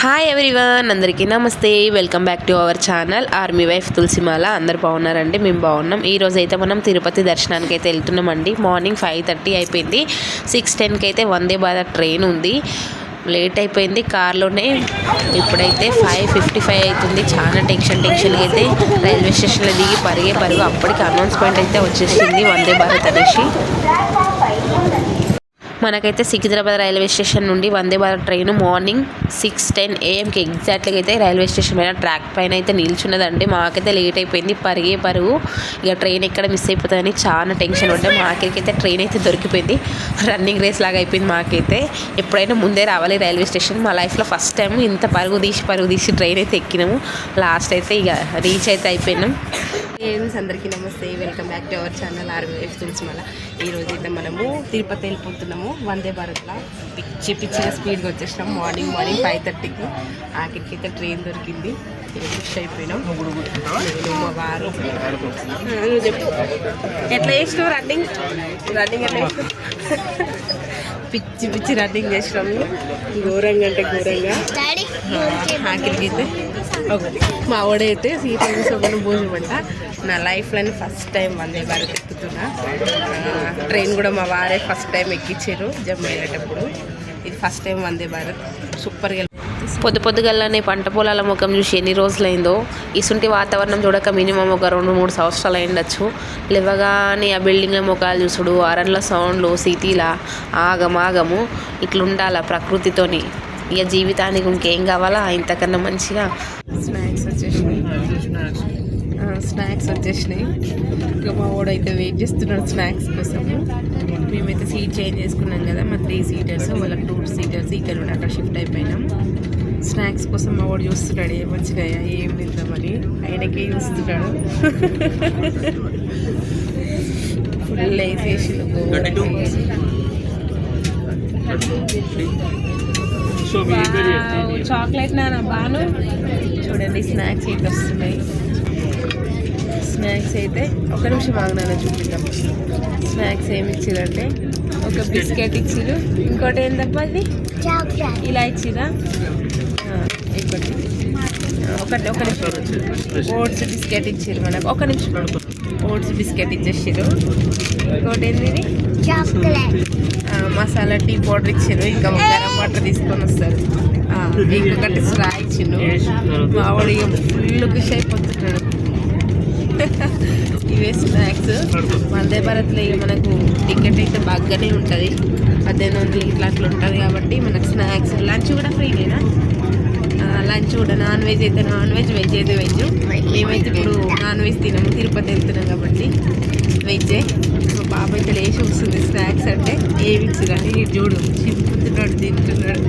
Hi everyone అందరికీ నమస్తే. Welcome back to our channel army wife Tulasimala అందరు బాగున్నారండి? మేము బాగున్నాం. ఈ రోజు అయితే మనం తిరుపతి దర్శనానికి అయితే వెళ్తున్నామండి. మార్నింగ్ ఫైవ్ థర్టీ అయిపోయింది. సిక్స్ టెన్కి అయితే వందే బాధ ట్రైన్ ఉంది. లేట్ అయిపోయింది. కార్లోనే ఇప్పుడైతే ఫైవ్ ఫిఫ్టీ ఫైవ్ అవుతుంది చాలా టెన్షన్ టెన్షన్గా అయితే రైల్వే స్టేషన్లో దిగి పరిగే పరుగు అప్పటికి అనౌన్స్మెంట్ అయితే వచ్చేసింది వందే భారత్ అనేసి. మనకైతే సికింద్రాబాద్ రైల్వే స్టేషన్ నుండి Vande Bharat train morning six ten ఏఎంకి ఎగ్జాక్ట్గా అయితే రైల్వే స్టేషన్ పైన ట్రాక్ పైన అయితే నిల్చున్నదండి. మాకైతే లేట్ అయిపోయింది. పరిగే పరుగు ఇక ట్రైన్ ఎక్కడ మిస్ అయిపోతుందని చాలా టెన్షన్ పడ్డా మాకైతే అయితే ట్రైన్ అయితే దొరికిపోయింది. రన్నింగ్ రేస్ లాగా అయిపోయింది మాకైతే. ఎప్పుడైనా ముందే రావాలి రైల్వే స్టేషన్. మా లైఫ్లో ఫస్ట్ టైం ఇంత పరుగు తీసి పరుగు తీసి ట్రైన్ అయితే ఎక్కినాము. లాస్ట్ అయితే ఇక రీచ్ అయితే అయిపోయినాం. ఫ్రెండ్స్ అందరికీ నమస్తే. Welcome back to our channel army wife Tulasi మళ్ళీ ఈ రోజు అయితే మనము తిరుపతి వెళ్ళిపోతున్నాము. వందే భారత్లో. పిచ్చి పిచ్చిగా స్పీడ్గా వచ్చేసినాం. మార్నింగ్ మార్నింగ్ ఫైవ్ థర్టీకి ఆఖరికి అయితే ట్రైన్ దొరికింది. ఫిష్ అయిపోయినాం. మా వారు చెప్పు. ఎట్లా చేసినావు రన్నింగ్? రన్నింగ్ ఎట్లా చేసినావు? పిచ్చి పిచ్చి రన్నింగ్ చేసినాము ఘోరంగా అంటే ఘోరంగా. ఆఖరికి అయితే. మా వాడైతే సీట్ భోజనం భోజనమంట. నా లైఫ్లోనే ఫస్ట్ టైం వందే భారత్ ఎక్కుతున్నా. ట్రైన్ కూడా మా వారే ఫస్ట్ టైం ఎక్కించారు జమ్మూ వెళ్ళేటప్పుడు. ఇది ఫస్ట్ టైం వందే భారత్. సూపర్గా పొద్దు పొద్దుగల్లనే పంట పొలాల ముఖం చూసి ఎన్ని రోజులైందో ఇసుంటి వాతావరణం చూడక మినిమం ఒక రెండు మూడు సంవత్సరాలు అయిండొచ్చు లేవగానే ఆ బిల్డింగ్ల ముఖాలు చూసుడు అరణ్ల సౌండ్లు సిటీల ఆగమాగము ఇట్లుండాల ప్రకృతితోని. ఇక జీవితానికి ఇంకేం కావాలా? ఇంతకన్నా మంచిగా స్నాక్స్ వచ్చేసినాయి స్నాక్స్ వచ్చేసినాయి. ఇంకా మా వాడు అయితే వెయిట్ చేస్తున్నాడు స్నాక్స్ కోసం. మేమైతే సీట్ చేంజ్ చేసుకున్నాం కదా మా త్రీ సీటర్స్ వాళ్ళకి టూ సీటర్స్ ఇక్కడ ఉండి అక్కడ షిఫ్ట్ అయిపోయినాం. స్నాక్స్ కోసం మా వాడు చూస్తున్నాడు ఏం వచ్చినాయా ఏం తిందామని ఆయనకే చూస్తున్నాడు. ఫుల్ వేసేసి చాక్లెట్ నానా బాను. చూడండి స్నాక్స్ అయితే వస్తున్నాయి. స్నాక్స్ అయితే ఒక నిమిషం ఆగినాను చూపిద్దాం. స్నాక్స్ ఏమి ఇచ్చిరంటే ఒక బిస్కెట్ ఇచ్చిరు. ఇంకోటి ఏంటప్ప అది? ఇలా ఇచ్చిరా? ఇంకోటి. ఒకటి ఒక నిమిషం. ఓట్స్ బిస్కెట్ ఇచ్చిరు మనకు. ఒక నిమిషం. ఓట్స్ బిస్కెట్ ఇచ్చేసిరు. ఇంకోటి ఏంది మసాలా టీ పౌడర్ ఇచ్చారు. ఇంకా గరం వాటర్ తీసుకొని వస్తారు. ఇంకొకటి స్ట్రా ఇచ్చిండు మా వాడు ఇక ఫుల్ ఖుషి అయిపోతున్నాడు. ఇవే స్నాక్స్. వందే భారత్లో ఇవి మనకు టికెట్ అయితే బాగానే ఉంటుంది. పద్దెనిమిది వందలు ఇట్లా అట్లా ఉంటుంది కాబట్టి మనకు స్నాక్స్. లంచ్ కూడా ఫ్రీనేనా లంచ్ కూడా నాన్ వెజ్ అయితే నాన్ వెజ్ వెజ్ అయితే వెజ్. మేమైతే ఇప్పుడు నాన్ వెజ్ తినము తిరుపతి వెళ్తున్నాం కాబట్టి వెజ్జే మా పాప అయితే లేచి వస్తుంది స్నాక్స్ అంటే. ఏ ఇచ్చిరని కానీ చూడు చింపుతున్నాడు తింటున్నాడు.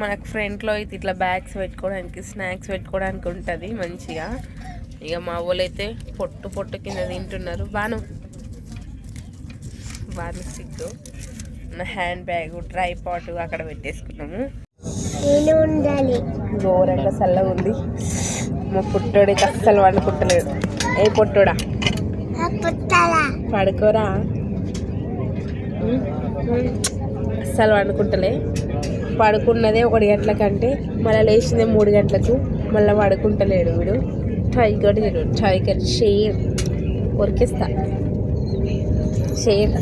మనకు ఫ్రంట్లో అయితే ఇట్లా బ్యాగ్స్ పెట్టుకోవడానికి స్నాక్స్ పెట్టుకోవడానికి ఉంటుంది మంచిగా. ఇక మా వాళ్ళు అయితే పొట్టు పొట్టు కింద తింటున్నారు. బాను. బాను సిగ్గు. నా హ్యాండ్ బ్యాగ్ ట్రై పాట్ అక్కడ పెట్టేసుకున్నాము. ఘోరంగా చల్లగా ఉంది. మా పుట్టోడైతే అస్సలు వండుకుంటలేడు ఏ పొట్టోడా? పడుకోరా. అస్సలు వండుకుంటలే పడుకున్నదే ఒకటి గంటల కంటే మళ్ళీ లేచిందే మూడు గంటలకు మళ్ళీ పడుకుంటలేడు వీడు. టైగర్ వీడు టైగర్ షేర్ కొరికిస్తా. షేర్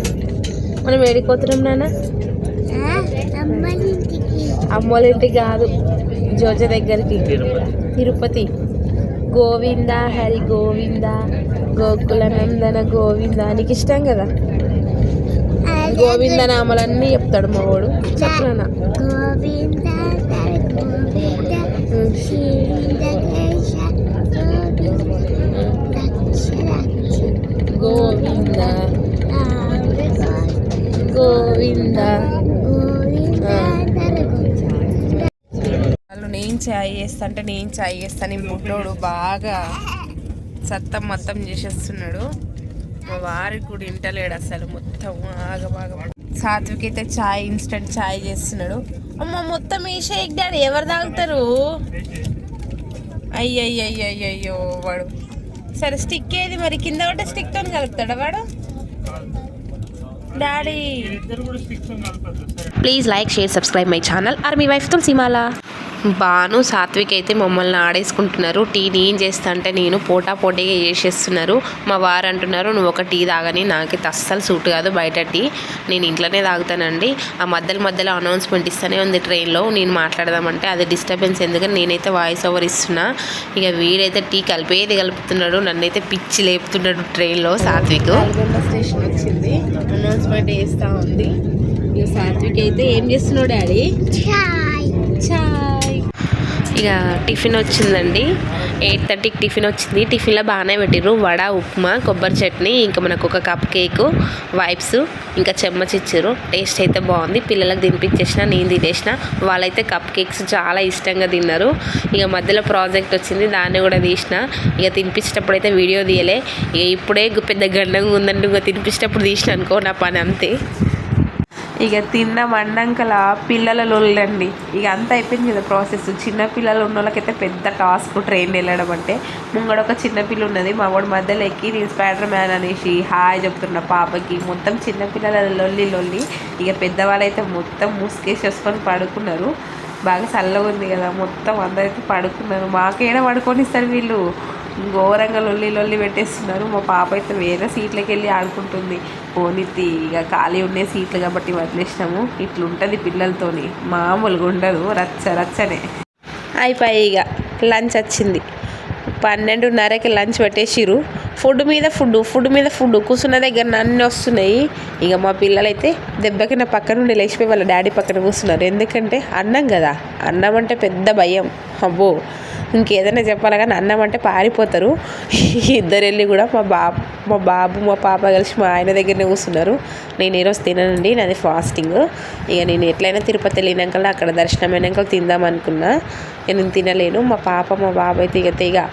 మనం ఏడిపోతున్నాం నాన్న? అమ్మలింటికి అమ్మోళ్ళ ఇంటికి కాదు జోజ దగ్గరికి. తిరుపతి. గోవింద హరి గోవింద గోకుల నందన గోవింద నీకు ఇష్టం కదా? గోవింద నామలన్నీ చెప్తాడు మా వాడు గోవింద గోవింద వాళ్ళు నేను చాయ్ చేస్తా అంటే నేను చాయ్ చేస్తాను ఈ బుడ్లోడు బాగా సత్తం మొత్తం చేసేస్తున్నాడు. మా వారికి కూడా ఇంటలేడు అసలు. మొత్తం బాగా బాగా సాత్విక్ అయితే చాయ్ ఇన్స్టెంట్ చాయ్ చేస్తున్నాడు. అమ్మ మొత్తం ఈ షేక్ డాడీ ఎవరు తాగుతారు? అయ్యయ్యయ్యయ్యో వాడు. సరే స్టిక్ ఏది మరి? కింద ఒకటి స్టిక్తో కలుపుతాడా వాడు? Daddy. Please like share subscribe my channel are me wife తులసిమాల Banu Satvik అయితే మమ్మల్ని ఆడేసుకుంటున్నారు. టీ నేను చేస్తా అంటే నేను పోటా పోటీగా చేసేస్తున్నారు. మా వారు అంటున్నారు నువ్వు ఒక టీ తాగని నాకైతే అస్సలు సూట్ కాదు బయట టీ. నేను ఇంట్లోనే తాగుతానండి. ఆ మధ్యలో మధ్యలో అనౌన్స్మెంట్ ఇస్తూనే ఉంది ట్రైన్లో. నేను మాట్లాడదామంటే అది డిస్టర్బెన్స్ ఎందుకని నేనైతే వాయిస్ ఓవర్ ఇస్తున్నా. ఇక వీడైతే టీ కలిపేది కలుపుతున్నాడు. నన్నైతే పిచ్చి లేపుతున్నాడు ట్రైన్లో సాత్విక్. స్టేషన్ వచ్చింది. అనౌన్స్మెంట్ వేస్తూ ఉంది. ఇక సాత్విక్ అయితే ఏం చేస్తున్నాడు డాడీ? చాయ్. చాయ్. ఇక టిఫిన్ వచ్చిందండి. ఎయిట్ థర్టీకి టిఫిన్ వచ్చింది. టిఫిన్లో బాగానే పెట్టిర్రు. వడ ఉప్మా కొబ్బరి చట్నీ ఇంకా మనకు ఒక కప్ కేకు వైప్స్ ఇంకా చెమ్మచ్ ఇచ్చారు టేస్ట్ అయితే బాగుంది. పిల్లలకు తినిపించేసిన నేను తినేసిన వాళ్ళైతే కప్ కేక్స్ చాలా ఇష్టంగా తిన్నారు. ఇక మధ్యలో ప్రాజెక్ట్ వచ్చింది. దాన్ని కూడా తీసిన. ఇక తినిపించేటప్పుడు అయితే వీడియో తీయలే. ఇక ఇప్పుడే పెద్ద గండంగా ఉందంటే ఇంకా తినిపించేటప్పుడు తీసిన అనుకో నా పని అంతే. ఇక తిన్నాం అన్నాకల పిల్లల లొల్లండి ఇక అంతా అయిపోయింది కదా ప్రాసెస్ చిన్న పిల్లలు ఉన్న వాళ్ళకైతే పెద్ద టాస్క్ ట్రైన్ వెళ్ళడం అంటే ముంగడ ఒక చిన్న పిల్ల ఉన్నది మా వాడు మధ్యలో ఎక్కి నేను స్పైడర్ మ్యాన్ అనేసి హాయ్ చెప్తున్న పాపకి. మొత్తం చిన్న పిల్లల లొల్లి లొల్లి ఇక పెద్దవాళ్ళైతే మొత్తం ముసుకేసేసుకొని పడుకున్నారు. బాగా చల్లగా ఉంది కదా మొత్తం అందరైతే పడుకున్నారు. మాకేడ పడుకొనిస్తారు వీళ్ళు? ఘోరంగా లొల్లి లొల్లి పెట్టేస్తున్నారు. మా పాప అయితే వేరే సీట్లకి వెళ్ళి ఆడుకుంటుంది. పోనీతి ఇక ఖాళీ ఉండే సీట్లు కాబట్టి వదిలేసినాము. ఇట్లుంటుంది పిల్లలతోని. మామూలుగా ఉండదు. రచ్చ రచ్చనే. అయిపోయి ఇక లంచ్ వచ్చింది. పన్నెండున్నరకి లంచ్ పెట్టేసిరు ఫుడ్ మీద ఫుడ్ ఫుడ్ మీద ఫుడ్. కూర్చున్న దగ్గర అన్నీ వస్తున్నాయి. ఇక మా పిల్లలైతే దెబ్బకి నా పక్క నుండి లేచిపోయి వాళ్ళ డాడీ పక్కన కూర్చున్నారు ఎందుకంటే అన్నం కదా. అన్నం అంటే పెద్ద భయం. అబ్బో. ఇంకేదైనా చెప్పాలి కానీ అన్నం అంటే పారిపోతారు. ఇద్దరు వెళ్ళి కూడా మా బాబు మా బాబు మా పాప కలిసి మా ఆయన దగ్గరనే కూర్చున్నారు. నేను ఈరోజు తిననండి నాది ఫాస్టింగ్ ఇక నేను ఎట్లయినా తిరుపతి వెళ్ళినాక అక్కడ దర్శనం అయినాక తిందాం అనుకున్నా. నేను తినలేను. మా పాప మా బాబు అయితే ఇక ఇక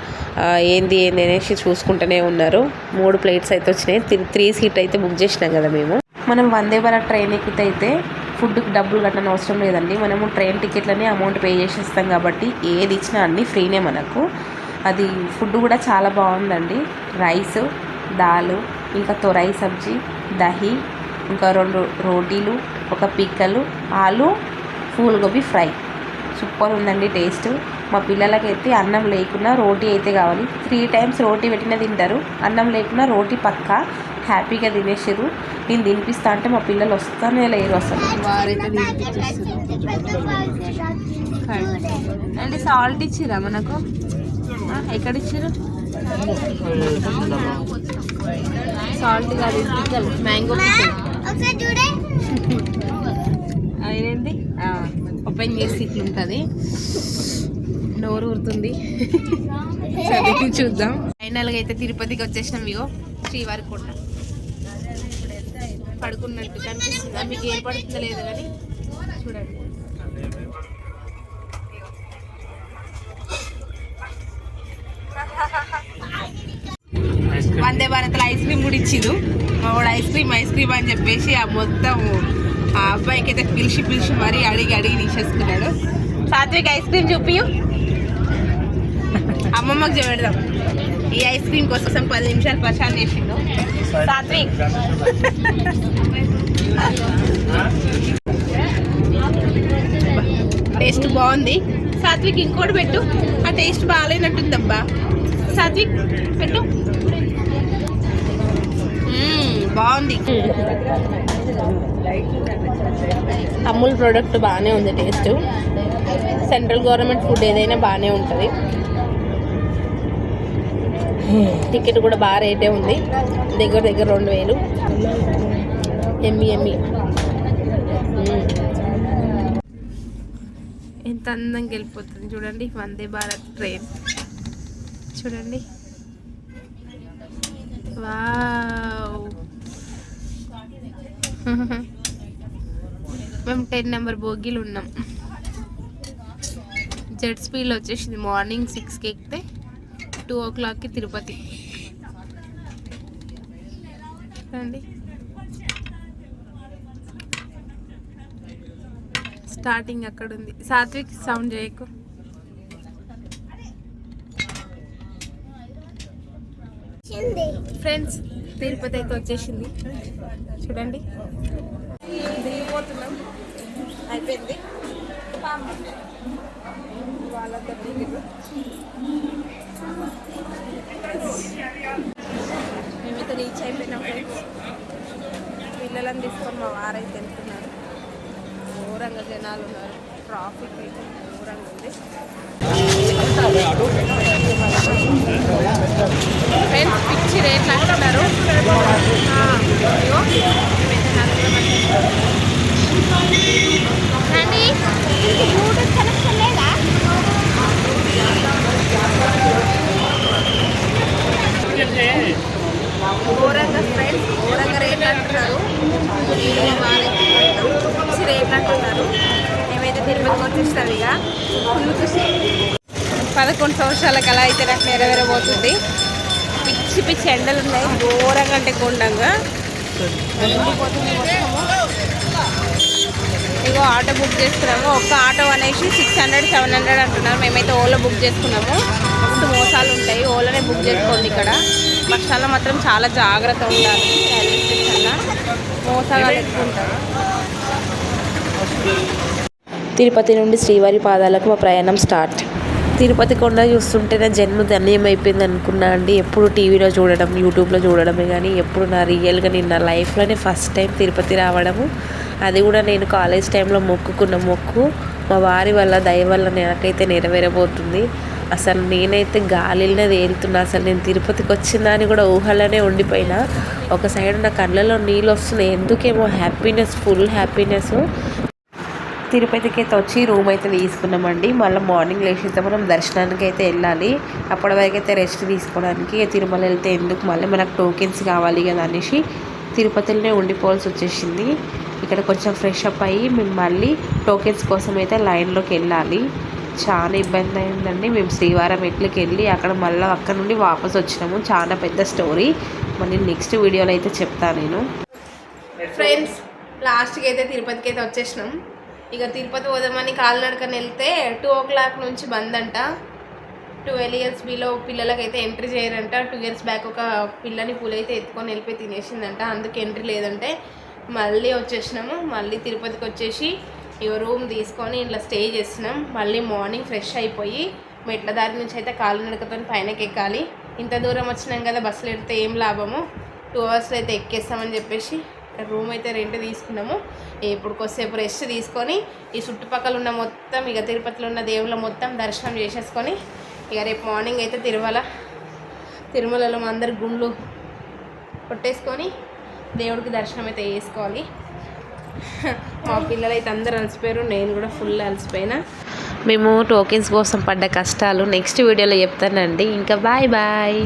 ఏంది ఏంది అనేసి చూసుకుంటూనే ఉన్నారు. మూడు ప్లేట్స్ అయితే వచ్చినాయి. త్రీ- త్రీ సీట్ అయితే బుక్ చేసినాం కదా మేము. మనం వందే భారత్ ట్రైన్ ఎక్కితే అయితే ఫుడ్కి డబ్బులు కట్టని అవసరం లేదండి. మనము ట్రైన్ టికెట్లనే అమౌంట్ పే చేసేస్తాం కాబట్టి ఏది ఇచ్చినా అన్నీ ఫ్రీనే మనకు. అది ఫుడ్ కూడా చాలా బాగుందండి. రైస్ దాల్ ఇంకా తొరై సబ్జీ దహి ఇంకా రెండు రోటీలు ఒక పిక్కలు ఆలు ఫూల్గోబీ ఫ్రై. సూపర్ ఉందండి టేస్ట్. మా పిల్లలకైతే అన్నం లేకున్నా రోటీ అయితే కావాలి. త్రీ టైమ్స్ రోటీ పెట్టిన తింటారు. అన్నం లేకున్నా రోటీ పక్క హ్యాపీగా తినేసారు నేను తినిపిస్తా అంటే మా పిల్లలు వస్తానే లేరు అసలు. వారైతే అంటే సాల్ట్ ఇచ్చిరా మనకు? ఆ, ఎక్కడ ఇచ్చారు సాల్ట్ కాదు పిక్కలు మ్యాంగో అదేంటి ఓపెన్ చేసి ఉంటుంది నోరు ఊరుతుంది. చదివి చూద్దాం. ఫైనల్గా అయితే తిరుపతికి వచ్చేసినాం ఇగో శ్రీవారి కొండ పడుకున్నట్టు కనిపిస్తుందా. మీకు ఏం పడుతుందో లేదు కానీ చూడండి. వందే భారత్లో ఐస్ క్రీమ్ కూడా ఇచ్చిండు మా వాడు ఐస్ క్రీమ్ ఐస్ క్రీమ్ అని చెప్పేసి ఆ మొత్తం ఆ అబ్బాయికి అయితే పిలిచి పిలిచి మరీ అడిగి అడిగి తీసేసుకున్నాడు. సాత్విక్ ఐస్ క్రీమ్ చూపి అమ్మమ్మకి చూపెడదాం ఈ ఐస్ క్రీమ్ కోసం పది నిమిషాలు ప్రచారం చేసిండు. సాత్విక్. టేస్ట్ బాగుంది. సాత్విక్ ఇంకోటి పెట్టు. ఆ టేస్ట్ బాగాలేనట్టుందబ్బా. సాత్విక్ పెట్టు. బాగుంది. అమూల్ ప్రోడక్ట్ బాగానే ఉంది టేస్ట్. సెంట్రల్ గవర్నమెంట్ ఫుడ్ ఏదైనా బాగానే ఉంటుంది. టికెట్ కూడా బాగా రేటే ఉంది. దగ్గర దగ్గర రెండు వేలు. ఎమ్మి ఎమ్మి. ఎంత అందంగా వెళ్ళిపోతుంది చూడండి. వందే భారత్ ట్రైన్. చూడండి. వావ్. మేము టెన్ నెంబర్ బోగీలు ఉన్నాం. జెడ్ స్పీడ్ వచ్చేసింది. మార్నింగ్ సిక్స్కి ఎక్కితే టూ ఓ క్లాక్కి తిరుపతి. రండి స్టార్టింగ్ అక్కడ ఉంది సాత్విక్ సౌండ్ చేయకు. ఫ్రెండ్స్ తిరుపతి అయితే వచ్చేసింది. చూడండి. దిగిపోతున్నాం. అయిపోయింది. వాళ్ళంతా మేమైతే రీచ్ అయిపోయినాం ఫ్రెండ్స్ పిల్లలను తీసుకొని మా వారైతే వెళ్తున్నారు. ఘోరంగా జనాలు ఉన్నారు. ట్రాఫిక్ అయితే ఘోరంగా ఉంది. ఫ్రెండ్స్ పిచ్చి రేట్లు అంటున్నారు. ఆ, ఇదిగో, మేమైతే నలుగురం వచ్చేసాం. రండి. బ్లూటూత్ కనెక్షన్ లేదా? ఘోరంగా ఫ్రెండ్స్ ఘోరంగా రేట్లు అంటున్నారు. నేను రేట్లు అంటున్నారు. మేమైతే తిరుపతికి వచ్చేస్తాం ఇక. ఫుల్ ఖుషి పదకొండు సంవత్సరాలకు అలా అయితే నాకు నెరవేరబోతుంది. పిచ్చి పిచ్చి ఎండలు ఉన్నాయి. ఘోరంగా అంటే గుండంగా. ఇగో ఆటో బుక్ చేసుకున్నాము ఒక్క ఆటో అనేసి సిక్స్ హండ్రెడ్ సెవెన్ హండ్రెడ్ అంటున్నారు. మేమైతే ఓలో బుక్ చేసుకున్నాము. మస్తు మోసాలు ఉంటాయి. ఓలోనే బుక్ చేసుకోండి ఇక్కడ. వర్షాల్లో మాత్రం చాలా జాగ్రత్త ఉండాలి. రైల్వే స్టేషన్లో మోసాలు ఎక్కువ ఉంటారు తిరుపతి నుండి శ్రీవారి పాదాలకు మా ప్రయాణం స్టార్ట్. తిరుపతి కొండ చూస్తుంటే నా జన్మ ధన్యం అయిపోయింది అనుకున్నా అండి. ఎప్పుడు టీవీలో చూడడం యూట్యూబ్లో చూడడమే కానీ ఎప్పుడు నా రియల్గా నేను నా లైఫ్లోనే ఫస్ట్ టైం తిరుపతి రావడము. అది కూడా నేను కాలేజ్ టైంలో మొక్కుకున్న మొక్కు. మా వారి వల్ల దయ వల్ల నాకైతే నెరవేరబోతుంది. అసలు నేనైతే గాలిలోనే తేలుతున్నా. అసలు నేను తిరుపతికి వచ్చిందా అని కూడా ఊహలోనే ఉండిపోయినా. ఒక సైడ్ నా కళ్ళలో నీళ్ళు వస్తున్నాయి. ఎందుకేమో హ్యాపీనెస్ ఫుల్ హ్యాపీనెస్ తిరుపతికి అయితే వచ్చి రూమ్ అయితే తీసుకున్నామండి. మళ్ళీ మార్నింగ్ లేచితే మనం దర్శనానికి అయితే వెళ్ళాలి. అప్పటి వరకు అయితే రెస్ట్ తీసుకోవడానికి తిరుమల వెళ్తే ఎందుకు? మళ్ళీ మనకు టోకెన్స్ కావాలి కదా అనేసి తిరుపతిలోనే ఉండిపోవాల్సి వచ్చేసింది. ఇక్కడ కొంచెం ఫ్రెష్ అప్ అయ్యి మేము మళ్ళీ టోకెన్స్ కోసం అయితే లైన్లోకి వెళ్ళాలి. చాలా ఇబ్బంది అయిందండి. మేము శ్రీవారం ఎట్లకి వెళ్ళి అక్కడ మళ్ళీ అక్కడ నుండి వాపస్ వచ్చినాము. చాలా పెద్ద స్టోరీ. మళ్ళీ నెక్స్ట్ వీడియోలో అయితే చెప్తాను నేను. ఫ్రెండ్స్ లాస్ట్కి అయితే తిరుపతికి అయితే వచ్చేసినాం. ఇక తిరుపతి పోదామని కాలినడకని వెళ్తే టూ ఓ క్లాక్ నుంచి బంద్ అంట. ట్వెల్వ్ ఇయర్స్ బిలో పిల్లలకైతే ఎంట్రీ చేయరంట. టూ ఇయర్స్ బ్యాక్ ఒక పిల్లని పూలైతే ఎత్తుకొని వెళ్ళిపోయి తినేసిందంట. అందుకు ఎంట్రీ లేదంటే మళ్ళీ వచ్చేసినాము. మళ్ళీ తిరుపతికి వచ్చేసి ఇక రూమ్ తీసుకొని ఇట్లా స్టే చేస్తున్నాం. మళ్ళీ మార్నింగ్ ఫ్రెష్ అయిపోయి మెట్ల దారి నుంచి అయితే కాలినడకతో పైనకి ఎక్కాలి. ఇంత దూరం వచ్చినాం కదా బస్సులు ఎడితే ఏం లాభము? టూ అవర్స్లో అయితే ఎక్కేస్తామని చెప్పేసి రూమ్ అయితే రెంట్ తీసుకున్నాము. ఇప్పుడు కొద్దిసేపు రెస్ట్ తీసుకొని ఈ చుట్టుపక్కల ఉన్న మొత్తం ఇక తిరుపతిలో ఉన్న దేవుళ్ళ మొత్తం దర్శనం చేసేసుకొని ఇక రేపు మార్నింగ్ అయితే తిరుమల తిరుమలలో అందరు గుండ్లు కొట్టేసుకొని దేవుడికి దర్శనం అయితే చేసుకోవాలి. మా పిల్లలు అయితే అందరు అలసిపోయారు. నేను కూడా ఫుల్ అలసిపోయినా. మేము టోకెన్స్ కోసం పడ్డ కష్టాలు నెక్స్ట్ వీడియోలో చెప్తానండి. ఇంకా బాయ్ బాయ్